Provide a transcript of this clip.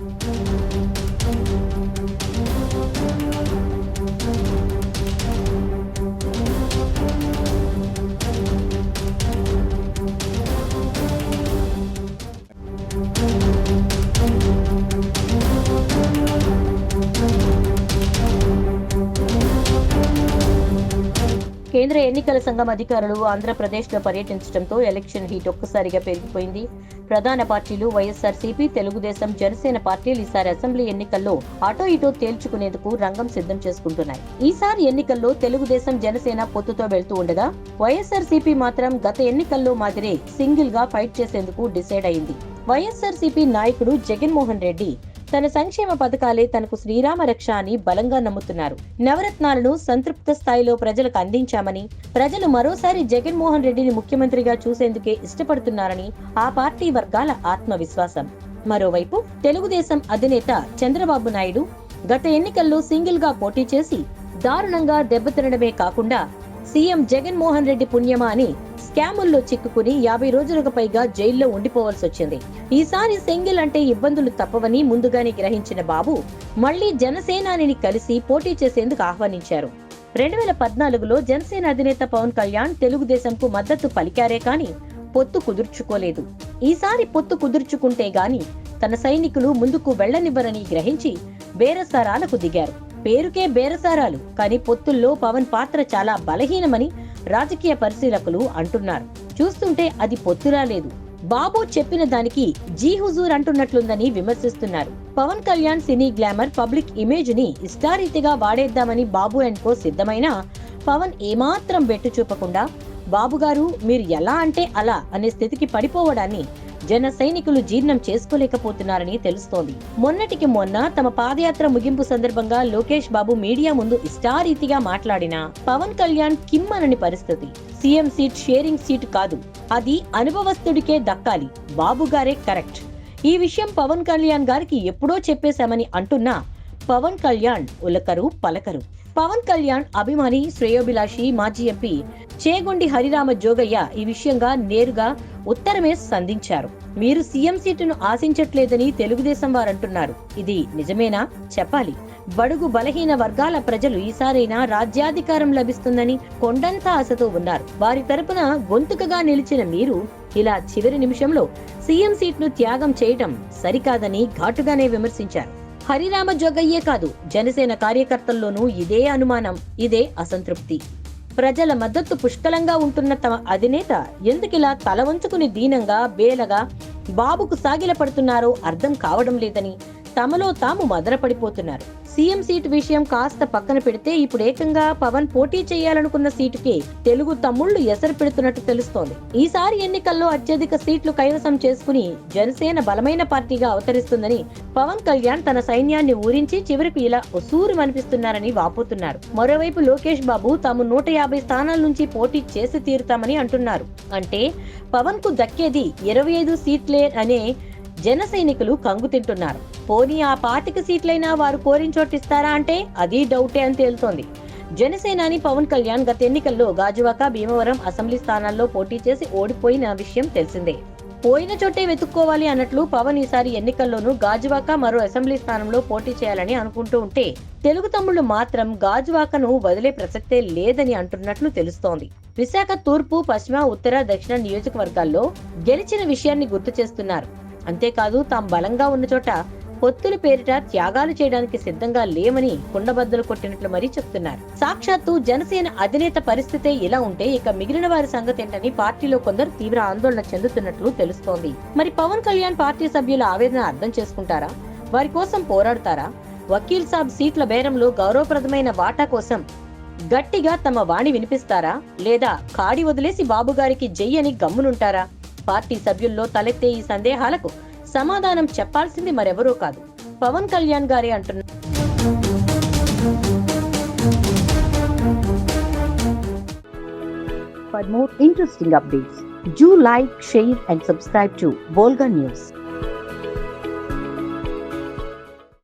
Thank you. కేంద్ర ఎన్నికల సంఘం అధికారులు ఆంధ్రప్రదేశ్లో పర్యటించడంతో ఎలక్షన్ హీట్ ఒక్కసారిగా పెరిగిపోయింది. ప్రధాన పార్టీలు వైఎస్ఆర్సీపీ తెలుగుదేశం జనసేన పార్టీలు ఈసారి అసెంబ్లీ ఎన్నికల్లో అటో ఇటో తేల్చుకునేందుకు రంగం సిద్ధం చేసుకుంటున్నాయి. ఈసారి ఎన్నికల్లో తెలుగుదేశం జనసేన పొత్తుతో వెళ్తూ ఉండగా వైఎస్ఆర్సీపీ మాత్రం గత ఎన్నికల్లో మాదిరే సింగిల్గా ఫైట్ చేసేందుకు డిసైడ్ అయింది. వైఎస్ఆర్సీపీ నాయకుడు జగన్మోహన్ రెడ్డి తన సంక్షేమ పథకాలే తనకు శ్రీరామ రక్ష అని బలంగా నమ్ముతున్నారు. నవరత్నాలను సంతృప్త స్థాయిలో ప్రజలకు అందించామని ప్రజలు మరోసారి జగన్మోహన్ రెడ్డిని ముఖ్యమంత్రిగా చూసేందుకే ఇష్టపడుతున్నారని ఆ పార్టీ వర్గాల ఆత్మవిశ్వాసం. మరోవైపు తెలుగుదేశం అధినేత చంద్రబాబు నాయుడు గత ఎన్నికల్లో సింగిల్గా పోటీ చేసి దారుణంగా దెబ్బతినడమే కాకుండా సీఎం జగన్మోహన్ రెడ్డి పుణ్యమా అని స్కాముల్లో చిక్కుకుని యాభై రోజులకు పైగా జైల్లో ఉండిపోవాల్సి వచ్చింది. ఈసారి సింగిల్ అంటే ఇబ్బందులు తప్పవని ముందుగానే గ్రహించిన బాబు మళ్ళీ జనసేనానిని కలిసి పోటీ చేసేందుకు ఆహ్వానించారు. రెండు వేల పద్నాలుగులో జనసేన అధినేత పవన్ కళ్యాణ్ తెలుగుదేశంకు మద్దతు పలికారే కాని పొత్తు కుదుర్చుకోలేదు. ఈసారి పొత్తు కుదుర్చుకుంటే గాని తన సైనికులు ముందుకు వెళ్ళనివ్వరని గ్రహించి బేరసారాలకు దిగారు. పేరుకే బేరసారాలు కానీ పొత్తుల్లో పవన్ పాత్ర చాలా బలహీనమని రాజకీయ పరిశీలకులు అంటున్నారు. చూస్తుంటే అది పొత్తురా లేదు బాబు చెప్పిన దానికి జీ హుజూర్ అంటున్నట్లుందని విమర్శిస్తున్నారు. Pawan Kalyan cine glamour public ఇమేజ్ని ఇష్టారీతిగా వాడేద్దామని బాబు అండ్ కో సిద్ధమైనా పవన్ ఏమాత్రం బెట్టు చూపకుండా బాబుగారు మీరు ఎలా అంటే అలా అనే స్థితికి పడిపోవడాన్ని జన సైనికులు జీర్ణం చేసుకోలేకపోతున్నారని తెలుస్తోంది. మొన్నటికి మొన్న తమ పాదయాత్ర ముగింపు సందర్భంగా లోకేష్ బాబు మీడియా ముందు ఇష్టారీతిగా మాట్లాడినా పవన్ కళ్యాణ్ కిమ్మనని పరిస్థితి. సీఎం సీట్ షేరింగ్ సీట్ కాదు అది అనుభవస్తుడికే దక్కాలి. బాబు గారే కరెక్ట్. ఈ విషయం పవన్ కళ్యాణ్ గారికి ఎప్పుడో చెప్పేశామని అంటున్నా పవన్ కళ్యాణ్ ఉలకరు పలకరు. పవన్ కళ్యాణ్ అభిమాని శ్రేయోభిలాషి మాజీ ఎంపీ చేగొండి హరిరామ జోగయ్య ఈ విషయంగా నేరుగా ఉత్తరమే సంధించారు. మీరు సీఎం సీటును ఆశించట్లేదని తెలుగుదేశం వారంటున్నారు. ఇది నిజమేనా? చెప్పాలి. బడుగు బలహీన వర్గాల ప్రజలు ఈసారైనా రాజ్యాధికారం లభిస్తుందని కొండంత ఆశతో ఉన్నారు. వారి తరపున గొంతుకగా నిలిచిన మీరు ఇలా చివరి నిమిషంలో సీఎం సీట్ను త్యాగం చేయటం సరికాదని ఘాటుగానే విమర్శించారు. హరిరామ జోగయ్యే కాదు జనసేన కార్యకర్తల్లోనూ ఇదే అనుమానం ఇదే అసంతృప్తి. ప్రజల మద్దతు పుష్కలంగా ఉంటున్న తమ అధినేత ఎందుకిలా తల వంచుకుని దీనంగా బేలగా బాబుకు సాగిలపడుతున్నారో అర్థం కావడం లేదని తమలో తాము మదనపడిపోతున్నారు. సీఎం సీటు విషయం కాస్త పక్కన పెడితే ఇప్పుడు ఏకంగా పవన్ పోటీ చేయాలనుకున్న సీటుకే తెలుగు తమ్ముళ్ళు ఎసరు పెడుతున్నట్టు తెలుస్తోంది. ఈసారి ఎన్నికల్లో అత్యధిక సీట్లు కైవసం చేసుకుని జనసేన బలమైన పార్టీగా అవతరిస్తుందని పవన్ కళ్యాణ్ తన సైన్యాన్ని ఊరించి చివరికి ఇలా ఉసూరు అనిపిస్తున్నారని వాపోతున్నారు. మరోవైపు లోకేష్ బాబు తాము నూట యాభై స్థానాల నుంచి పోటీ చేసి తీరుతామని అంటున్నారు. అంటే పవన్కు దక్కేది ఇరవై ఐదు సీట్లే అనే జన సైనికులు కంగు తింటున్నారు. పోనీ ఆ పాతిక సీట్లైనా వారు కోరిన చోటిస్తారా అంటే అది డౌటే అని తేలుతోంది. జనసేనాని పవన్ కళ్యాణ్ గత ఎన్నికల్లో గాజువాక భీమవరం అసెంబ్లీ స్థానాల్లో పోటీ చేసి ఓడిపోయిన విషయం తెలిసిందే. పోయిన చోటే వెతుక్కోవాలి అన్నట్లు పవన్ ఈసారి ఎన్నికల్లోనూ గాజువాక మరో అసెంబ్లీ స్థానంలో పోటీ చేయాలని అనుకుంటూ ఉంటే తెలుగు తమ్ముళ్ళు మాత్రం గాజువాకను వదిలే ప్రసక్తే లేదని అంటున్నట్లు తెలుస్తోంది. విశాఖ తూర్పు పశ్చిమ ఉత్తర దక్షిణ నియోజకవర్గాల్లో గెలిచిన విషయాన్ని గుర్తు చేస్తున్నారు. అంతేకాదు తాము బలంగా ఉన్న చోట పొత్తుల పేరిట త్యాగాలు చేయడానికి సిద్ధంగా లేమని కుండబద్దలు కొట్టినట్లు మరీ చెప్తున్నారు. సాక్షాత్తు జనసేన అధినేత పరిస్థితే ఇలా ఉంటే ఇక మిగిలిన వారి సంగతి ఏంటని పార్టీలో కొందరు తీవ్ర ఆందోళన చెందుతున్నట్లు తెలుస్తోంది. మరి పవన్ కళ్యాణ్ పార్టీ సభ్యుల ఆవేదన అర్థం చేసుకుంటారా? వారి కోసం పోరాడతారా? వకీల్ సాబ్ సీట్ల బేరంలో గౌరవప్రదమైన వాటా కోసం గట్టిగా తమ వాణి వినిపిస్తారా? లేదా కాడి వదిలేసి బాబుగారికి జై అని గమ్మునుంటారా? పార్టీ సభ్యుల్లో తలెత్తే ఈ సందేహాలకు సమాధానం చెప్పాల్సింది మరెవరూ కాదు పవన్ కళ్యాణ్ గారే అంటున్నారు For more interesting updates, do like, share and subscribe to Volga News.